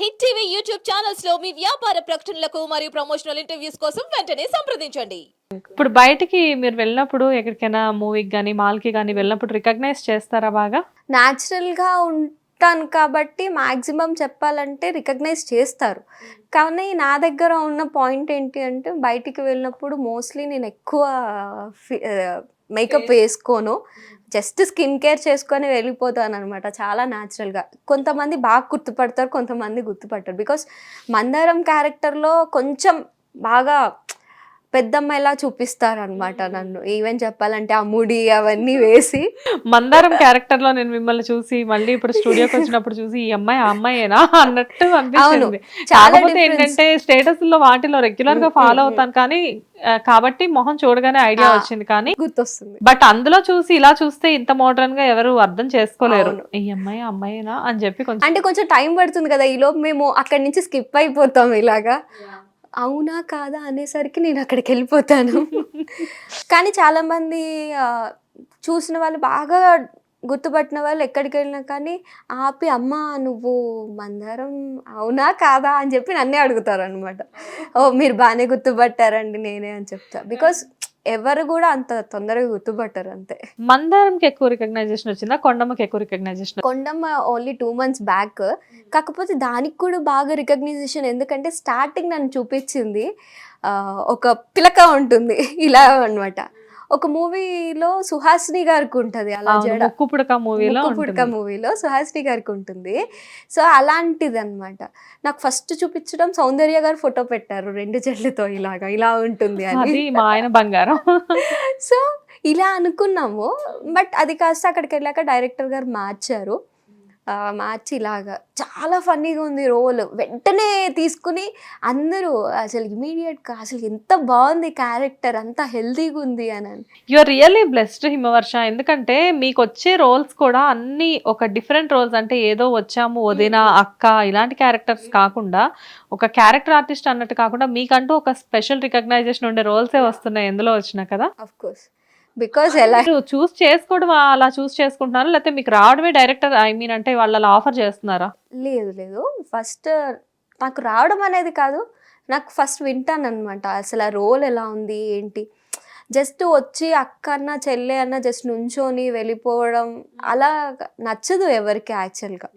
Hit TV YouTube ఛానల్స్లో మీ వ్యాపార ప్రకటనలకు మరియు ప్రమోషనల్ ఇంటర్వ్యూస్ కోసం వెంటనే సంప్రదించండి. ఇప్పుడు బయటికి మీరు వెళ్ళినప్పుడు ఎక్కడికైనా మూవీకి కానీ మాల్కి కానీ వెళ్ళినప్పుడు రికగ్నైజ్ చేస్తారా బాగా? న్యాచురల్గా ఉంటాను కాబట్టి మ్యాక్సిమం చెప్పాలంటే రికగ్నైజ్ చేస్తారు. కానీ నా దగ్గర ఉన్న పాయింట్ ఏంటి అంటే బయటికి వెళ్ళినప్పుడు మోస్ట్లీ నేను ఎక్కువ మేకప్ వేసుకోను. జస్ట్ స్కిన్ కేర్ చేసుకొని వెళ్ళిపోతాను అనమాట చాలా న్యాచురల్గా. కొంతమంది బాగా గుర్తుపడతారు కొంతమంది గుర్తుపడతారు బికాస్ మందారం క్యారెక్టర్లో కొంచెం బాగా పెద్దమ్మాయిలా చూపిస్తారు అనమాట నన్ను. ఈవెన్ చెప్పాలంటే ఆ ముడి అవన్నీ వేసి. మందారం క్యారెక్టర్లో నేను మిమ్మల్ని చూసి మళ్ళీ ఇప్పుడు స్టూడియోకి వచ్చినప్పుడు చూసి ఈ అమ్మాయి ఆ అమ్మాయేనా? అన్నట్టు చాలా కాకపోతే. ఏంటంటే స్టేటస్లో వాటిలో రెగ్యులర్గా ఫాలో అవుతాను కానీ కాబట్టి మొహం చూడగానే ఐడియా. వచ్చింది కానీ గుర్తొస్తుంది. బట్ అందులో చూసి ఇలా చూస్తే ఇంత మోడర్న్గా ఎవరు అర్థం చేసుకోలేరు. ఈ అమ్మాయి అమ్మాయినా? అని చెప్పి కొంచెం అంటే కొంచెం టైం పడుతుంది కదా ఈలోపు మేము అక్కడి నుంచి స్కిప్ అయిపోతాం ఇలాగా. అవునా కాదా అనేసరికి నేను అక్కడికి వెళ్ళిపోతాను కానీ చాలామంది చూసిన వాళ్ళు బాగా గుర్తుపట్టిన వాళ్ళు ఎక్కడికి వెళ్ళినా కానీ ఆపి అమ్మ నువ్వు మందారం అవునా కాదా? అని చెప్పి నన్నే అడుగుతారు అనమాట ఓ మీరు బాగానే గుర్తుపట్టారండి నేనే అని చెప్తా. బికాస్ ఎవరు కూడా అంత తొందరగా గుర్తుపట్టరు అంతే. మందారంకి ఎక్కువ రికగ్నైజేషన్ వచ్చిందా? కొండమ్మకి ఎక్కువ recognition Kondamma only two months back కాకపోతే దానికి కూడా బాగా రికగ్నైజేషన్ ఎందుకంటే స్టార్టింగ్ నన్ను చూపించింది ఒక పిలక ఉంటుంది. ఇలా అన్నమాట. ఒక మూవీలో సుహాసిని గారికి ఉంటుంది అలా జడ. పుడక మూవీలో పుడక మూవీలో సుహాసిని గారికి ఉంటుంది సో అలాంటిది అనమాట నాకు ఫస్ట్ చూపించడం సౌందర్య గారు ఫోటో పెట్టారు రెండు జడ్లతో ఇలాగా ఇలా ఉంటుంది అని. అది మా ఆయన బంగారం. సో ఇలా అనుకున్నాము. బట్ అది కాస్త అక్కడికి వెళ్ళాక డైరెక్టర్ గారు మార్చారు. ఆ, మార్చి ఇలాగా. చాలా ఫన్నీగా ఉంది రోల్. వెంటనే తీసుకుని అందరూ అసలు ఇమీడియట్గా అసలు ఎంత బాగుంది క్యారెక్టర్ అంత హెల్తీగా ఉంది అని అని. You are really blessed Himavarsha. ఎందుకంటే మీకు వచ్చే రోల్స్ కూడా అన్ని ఒక డిఫరెంట్ రోల్స్ అంటే ఏదో వచ్చాము వదిన అక్క ఇలాంటి క్యారెక్టర్స్ కాకుండా ఒక క్యారెక్టర్ ఆర్టిస్ట్ అన్నట్టు కాకుండా మీకంటూ ఒక స్పెషల్ రికగ్నైజేషన్ ఉండే రోల్సే వస్తున్నాయి. ఎందులో వచ్చినా కదా? Of course. బికాస్ ఎలా మీరు చూస్ చేసుకోవడం అలా చూస్ చేసుకుంటున్నారా? లేకపోతే మీకు రావడమే డైరెక్టర్ ఐ మీన్ అంటే వాళ్ళు అలా ఆఫర్ చేస్తున్నారా? లేదు లేదు. ఫస్ట్ నాకు రావడం అనేది కాదు. నాకు ఫస్ట్ వింటాను అనమాట అసలు ఆ రోల్ ఎలా ఉంది ఏంటి? జస్ట్ వచ్చి అక్క అన్న చెల్లె అన్న జస్ట్ నుంచొని వెళ్ళిపోవడం అలా నచ్చదు ఎవరికి యాక్చువల్గా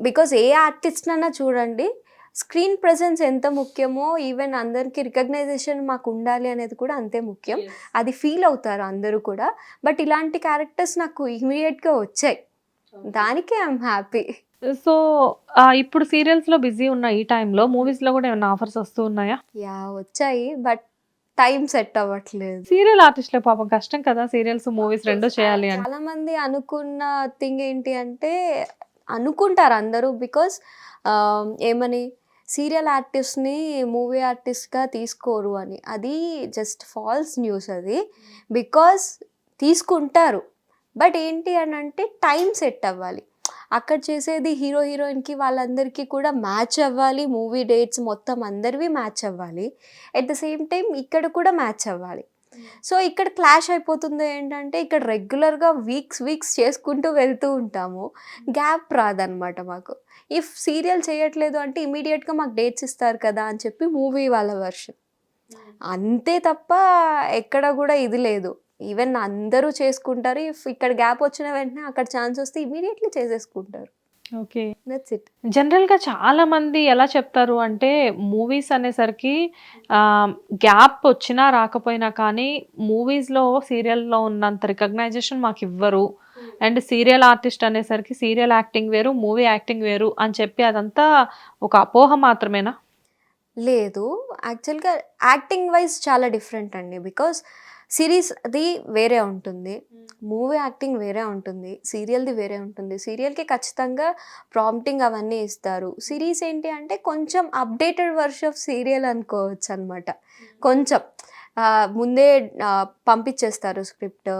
బికాజ్ ఏ ఆర్టిస్ట్ అన్నా చూడండి స్క్రీన్ ప్రెసెన్స్ ఎంత ముఖ్యమో ఈవెన్ అందరికీ రికగ్నైజేషన్ మాకు ఉండాలి అనేది కూడా అంతే ముఖ్యం. అది ఫీల్ అవుతారు అందరూ కూడా. బట్ ఇలాంటి క్యారెక్టర్స్ నాకు ఇమీడియట్గా వచ్చాయి. దానికే ఐఎమ్ హ్యాపీ. సో ఇప్పుడు సీరియల్స్లో బిజీ ఉన్న ఈ టైంలో మూవీస్లో కూడా ఏమైనా ఆఫర్స్ వస్తూ ఉన్నాయా? యా వచ్చాయి బట్ టైం సెట్ అవ్వట్లేదు. సీరియల్ ఆర్టిస్ట్లే పాపం కష్టం కదా సీరియల్స్ మూవీస్ రెండు చేయాలి అంటే చాలా మంది అనుకున్న థింగ్ ఏంటి అంటే అనుకుంటారు అందరూ బికాస్ ఏమని సీరియల్ ఆర్టిస్ట్ని మూవీ ఆర్టిస్ట్గా తీసుకోరు అని. అది జస్ట్ ఫాల్స్ న్యూస్ అది. బికాస్ తీసుకుంటారు. బట్ ఏంటి అని అంటే టైం సెట్ అవ్వాలి. అక్కడ చేసేది హీరో హీరోయిన్కి వాళ్ళందరికీ కూడా మ్యాచ్ అవ్వాలి. మూవీ డేట్స్ మొత్తం అందరివి మ్యాచ్ అవ్వాలి. ఎట్ ద సేమ్ టైం ఇక్కడ కూడా మ్యాచ్ అవ్వాలి. సో ఇక్కడ క్లాష్ అయిపోతుంది ఏంటంటే ఇక్కడ రెగ్యులర్గా వీక్స్ వీక్స్ చేసుకుంటూ వెళ్తూ ఉంటాము. గ్యాప్ రాదనమాట మాకు. ఇఫ్ సీరియల్ చేయట్లేదు అంటే ఇమీడియట్గా మాకు డేట్స్ ఇస్తారు కదా అని చెప్పి మూవీ వాళ్ళ వర్షన్. అంతే తప్ప ఎక్కడ కూడా ఇది లేదు. ఈవెన్ అందరూ చేసుకుంటారు. ఇఫ్ ఇక్కడ గ్యాప్ వచ్చిన వెంటనే అక్కడ ఛాన్స్ వస్తే ఇమీడియట్లీ చేసేసుకుంటారు. ఓకే. దట్స్ ఇట్ జనరల్గా చాలా మంది ఎలా చెప్తారు అంటే మూవీస్ అనేసరికి గ్యాప్ వచ్చినా రాకపోయినా కానీ మూవీస్లో సీరియల్లో ఉన్నంత రికగ్నైజేషన్ మాకు ఇవ్వరు అండ్ సీరియల్ ఆర్టిస్ట్ అనేసరికి సీరియల్ యాక్టింగ్ వేరు మూవీ యాక్టింగ్ వేరు అని చెప్పి అదంతా ఒక అపోహ మాత్రమేనా? లేదు. యాక్చువల్గా యాక్టింగ్ వైజ్ చాలా డిఫరెంట్ అండి. బికాస్ సిరీస్ అది వేరే ఉంటుంది మూవీ యాక్టింగ్ వేరే ఉంటుంది సీరియల్ది వేరే ఉంటుంది. సీరియల్కి ఖచ్చితంగా ప్రాంప్టింగ్ అవన్నీ ఇస్తారు. సిరీస్ ఏంటి అంటే కొంచెం అప్డేటెడ్ వర్ష్ ఆఫ్ సీరియల్ అనుకోవచ్చు అనమాట కొంచెం ఆ, ముందే పంపించేస్తారు స్క్రిప్ట్.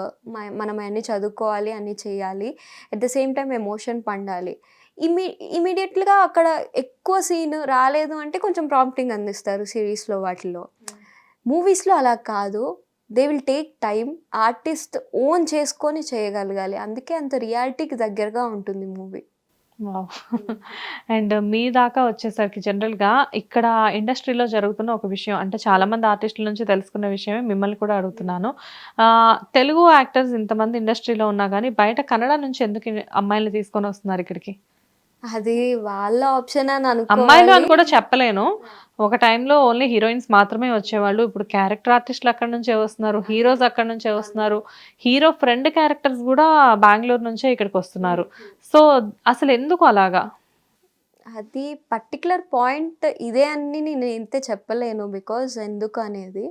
మనం అన్నీ చదువుకోవాలి అన్నీ చేయాలి. At the same time emotion పండాలి. ఇమీ ఇమీడియట్గా అక్కడ ఎక్కువ సీన్ రాలేదు అంటే కొంచెం ప్రాంప్టింగ్ అందిస్తారు సిరీస్లో వాటిలో మూవీస్లో అలా కాదు. They will take time artist own చేసుకొని చేయగలగాలి అందుకే అంత రియాలిటీకి దగ్గరగా ఉంటుంది మూవీ అండ్ uh, మీ దాకా వచ్చేసరికి జనరల్‌గా ఇక్కడ ఇండస్ట్రీలో జరుగుతున్న ఒక విషయం అంటే చాలామంది ఆర్టిస్టుల నుంచి తెలుసుకున్న విషయమే మిమ్మల్ని కూడా అడుగుతున్నాను. తెలుగు యాక్టర్స్ ఇంతమంది ఇండస్ట్రీలో ఉన్నా కానీ బయట కన్నడ నుంచి ఎందుకు అమ్మాయిలు తీసుకొని వస్తున్నారు ఇక్కడికి? అది వాళ్ళ ఆప్షన్ అని అమ్మాయిలు అని. కూడా చెప్పలేను. ఒక టైంలో ఓన్లీ హీరోయిన్స్ మాత్రమే వచ్చేవాళ్ళు. ఇప్పుడు క్యారెక్టర్ ఆర్టిస్టులు అక్కడి నుంచే వస్తున్నారు. హీరోస్ అక్కడి నుంచే వస్తున్నారు. హీరో ఫ్రెండ్ క్యారెక్టర్స్ గూడా బెంగుళూరు నుంచే ఇక్కడికొస్తున్నారు. సో, అసలెందుకు అలాగా? అది పర్టిక్యులర్ పాయింట్ ఇదే అని నేనైతే చెప్పలేను. బికాజ్ ఎందుకు అనేది.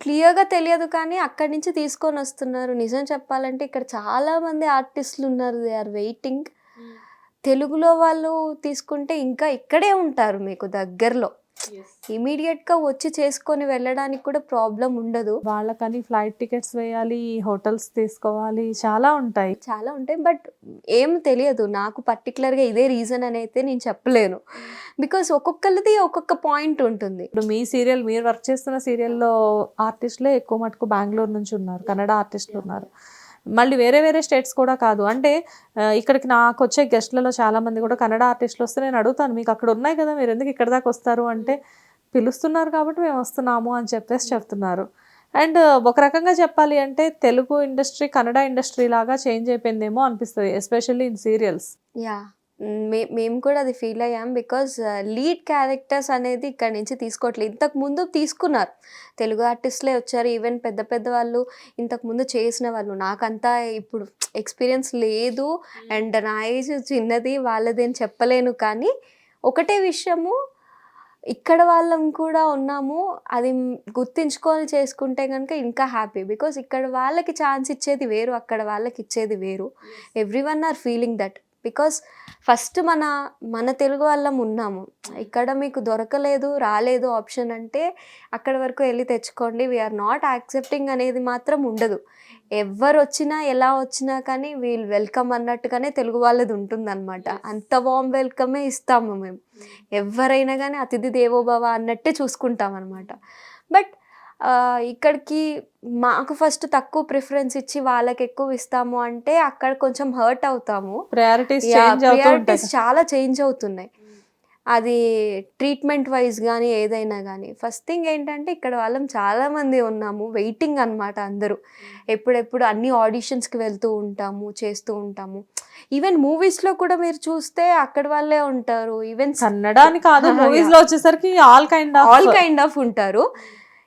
క్లియర్‌గా తెలియదు కానీ అక్కడి నుంచి తీసుకొనొస్తున్నారు. నిజం చెప్పాలంటే ఇక్కడ చాలా మంది ఆర్టిస్టులు ఉన్నారు. They are waiting. తెలుగులో వాళ్ళు తీసుకుంటే ఇంకా ఇక్కడే ఉంటారు మీకు దగ్గరలో. ఇమ్మీడియేట్‌గా వచ్చి చేసుకొని వెళ్ళడానికి కూడా ప్రాబ్లమ్ ఉండదు. వాళ్ళకని ఫ్లైట్ టికెట్స్ వేయాలి, హోటల్స్ తీసుకోవాలి చాలా ఉంటాయి. చాలా ఉంటాయి. బట్ ఏం తెలియదు. నాకు పర్టిక్యులర్‌గా ఇదే రీజన్ అని అయితే నేను చెప్పలేను. బికాజ్ ఒక్కొక్కళ్ళది ఒక్కొక్క పాయింట్ ఉంటుంది. ఇప్పుడు మీ సీరియల్ మీరు వర్క్ చేస్తున్న సీరియల్‌లో ఆర్టిస్టులే ఎక్కువ మటుకు బెంగుళూరు నుంచి ఉన్నారు. కన్నడ ఆర్టిస్టులు ఉన్నారు. మళ్ళీ వేరే వేరే స్టేట్స్ కూడా కాదు. అంటే ఇక్కడికి నాకు వచ్చే గెస్ట్‌లలో చాలామంది కూడా కన్నడ ఆర్టిస్టులు వస్తే నేను అడుగుతాను. మీకు అక్కడ ఉన్నాయి కదా! మీరు ఎందుకు ఇక్కడి దాకా వస్తారు అంటే, పిలుస్తున్నారు కాబట్టి మేము వస్తున్నాము అని చెప్పేసి చెప్తున్నారు. అండ్ ఒక రకంగా చెప్పాలి అంటే తెలుగు ఇండస్ట్రీ కన్నడ ఇండస్ట్రీ లాగా చేంజ్ అయిపోయిందేమో అనిపిస్తుంది ఎస్పెషల్లీ ఇన్ సీరియల్స్. యా మే మేము కూడా అది ఫీల్ అయ్యాం. బికాజ్ లీడ్ క్యారెక్టర్స్ అనేది ఇక్కడి నుంచి తీసుకోవట్లేదు. ఇంతకుముందు తీసుకున్నారు. తెలుగు ఆర్టిస్టులే వచ్చారు. ఈవెన్ పెద్ద పెద్ద వాళ్ళు ఇంతకుముందు చేసిన వాళ్ళు. నాకంతా ఇప్పుడు ఎక్స్‌పీరియన్స్ లేదు. అండ్ నా ఏజ్ చిన్నది. వాళ్ళది చెప్పలేను కానీ ఒకటే విషయము ఇక్కడ వాళ్ళం కూడా ఉన్నాము. అది గుర్తుంచుకొని చేసుకుంటే గనుక ఇంకా హ్యాపీ. బికాజ్ ఇక్కడ వాళ్ళకి ఛాన్స్ ఇచ్చేది వేరు. అక్కడ వాళ్ళకి ఇచ్చేది వేరు. Everyone are feeling that. Because first మన మన తెలుగు వాళ్ళం ఉన్నాము. ఇక్కడ మీకు దొరకలేదు, రాలేదు ఆప్షన్ అంటే అక్కడి వరకు ఎళ్ళి తెచ్చుకోండి. వి ఆర్ నాట్ యాక్సెప్టింగ్ అనేది మాత్రం ఉండదు. ఎవ్వరొచ్చినా, ఎలా వచ్చినా కానీ వీల్ వెల్కమ్ అన్నట్టుగానే తెలుగు వాళ్ళది ఉంటుందనమాట. అంత వార్మ్ వెల్కమే ఇస్తాము మేము. ఎవ్వరైనా గానీ అతిథి దేవో భవ అన్నట్టే చూసుకుంటామనమాట. బట్ ఆహ్, ఇక్కడికి మాకు ఫస్ట్ తక్కువ ప్రిఫరెన్స్ ఇచ్చి వాళ్ళకి ఎక్కువ ఇస్తాము అంటే అక్కడ కొంచెం హర్ట్ అవుతాము. ప్రయారిటీస్. ప్రియారిటీస్ చాలా చేంజ్ అవుతున్నాయి. అది ట్రీట్మెంట్ వైస్ గానీ ఏదైనా గానీ. ఫస్ట్ థింగ్ ఏంటంటే ఇక్కడ వాళ్ళం చాలామంది ఉన్నాము. వెయిటింగ్ అనమాట అందరూ. ఎప్పుడెప్పుడు అన్ని ఆడిషన్స్‌కి వెళ్తూ ఉంటాము. చేస్తూ ఉంటాము. ఈవెన్ మూవీస్‌లో కూడా మీరు చూస్తే అక్కడి వాళ్ళే ఉంటారు. ఈవెన్ కన్నడ అని కాదు! మూవీస్‌లో వచ్చేసరికి all kind of all kind of ఉంటారు.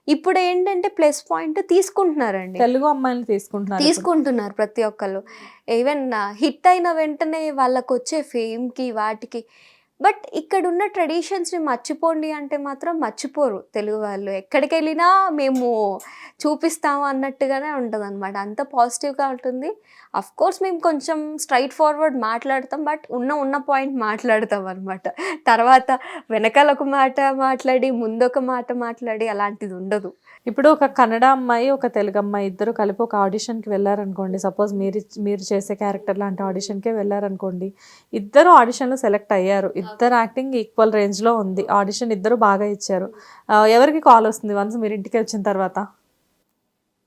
ఇప్పుడు ఏంటంటే ప్లస్ పాయింట్ తీసుకుంటున్నారండి. తెలుగు అమ్మాయిల్ని తీసుకుంటున్నారు. తీసుకుంటున్నారు ప్రతి ఒక్కళ్ళు. ఈవెన్ హిట్ అయిన వెంటనే వాళ్ళకొచ్చే ఫేమ్‌కి వాటికి బట్ ఇక్కడున్న ట్రెడిషన్స్‌ని మర్చిపోండి అంటే మాత్రం మర్చిపోరు తెలుగు వాళ్ళు. ఎక్కడికెళ్ళినా మేము చూపిస్తాము అన్నట్టుగానే ఉంటదనమాట. అంత పాజిటివ్‌గా ఉంటుంది. అఫ్‌కోర్స్ మేము కొంచెం స్ట్రైట్ ఫార్వర్డ్ మాట్లాడతాం. బట్ ఉన్న ఉన్న పాయింట్ మాట్లాడతాం అనమాట. తర్వాత వెనకాల ఒక మాట మాట్లాడి, ముందొక మాట మాట్లాడి అలాంటిది ఉండదు. ఇప్పుడు ఒక కన్నడ అమ్మాయి, ఒక తెలుగు అమ్మాయి ఇద్దరు కలిపి ఒక ఆడిషన్‌కి వెళ్ళారనుకోండి సపోజ్ మీరు మీరు చేసే క్యారెక్టర్ లాంటి ఆడిషన్‌కే వెళ్ళారనుకోండి ఇద్దరు ఆడిషన్‌లో సెలెక్ట్ అయ్యారు. ఇద్దరు యాక్టింగ్ ఈక్వల్ రేంజ్‌లో ఉంది. ఆడిషన్ ఇద్దరు బాగా ఇచ్చారు. ఎవరికి కాల్ వస్తుంది వన్స్ మీరు ఇంటికి వచ్చిన తర్వాత?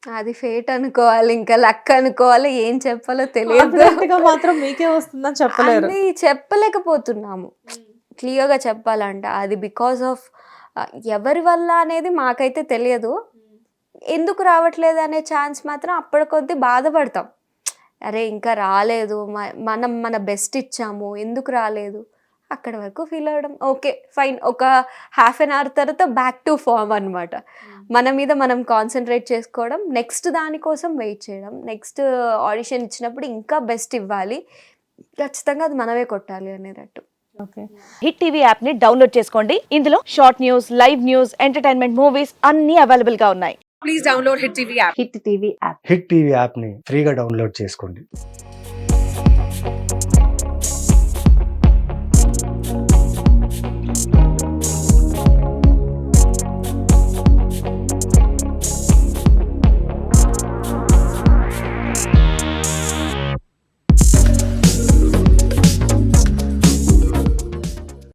అది ఫేట్ అనుకోవాలి. ఇంకా లక్ అనుకోవాలి. ఏం చెప్పాలో తెలియదు. మాత్రం మీకే వస్తుందని చెప్పలేరు. చెప్పలేకపోతున్నాము. క్లియర్‌గా చెప్పాలంటే. అది బికాజ్ ఆఫ్ ఎవరి వల్ల అనేది మాకైతే తెలియదు. ఎందుకు రావట్లేదు అనే ఛాన్స్ మాత్రం అప్పటి కొద్దీ బాధపడతాం. అరే! ఇంకా రాలేదు. మనం మన బెస్ట్ ఇచ్చాము. ఎందుకు రాలేదు? అక్కడి వరకు ఫీల్ అవ్వడం. ఓకే. ఫైన్. ఒక హాఫ్ ఎన్ అవర్ తర్వాత బ్యాక్ టు ఫార్మ్ అనమాట. మన మీద మనం కాన్సంట్రేట్ చేసుకోవడం. నెక్స్ట్ దాని కోసం వెయిట్ చేయడం. నెక్స్ట్ ఆడిషన్ ఇచ్చినప్పుడు ఇంకా బెస్ట్ ఇవ్వాలి. ఖచ్చితంగా అది మనమే కొట్టాలి అనేటట్టు. ఓకే. హిట్ టీవీ యాప్ని డౌన్లోడ్ చేసుకోండి ఇందులో short news live news entertainment movies అన్ని అవైలబుల్గా ఉన్నాయి హిట్ టీవీ యాప్ని ఫ్రీగా డౌన్లోడ్ చేసుకోండి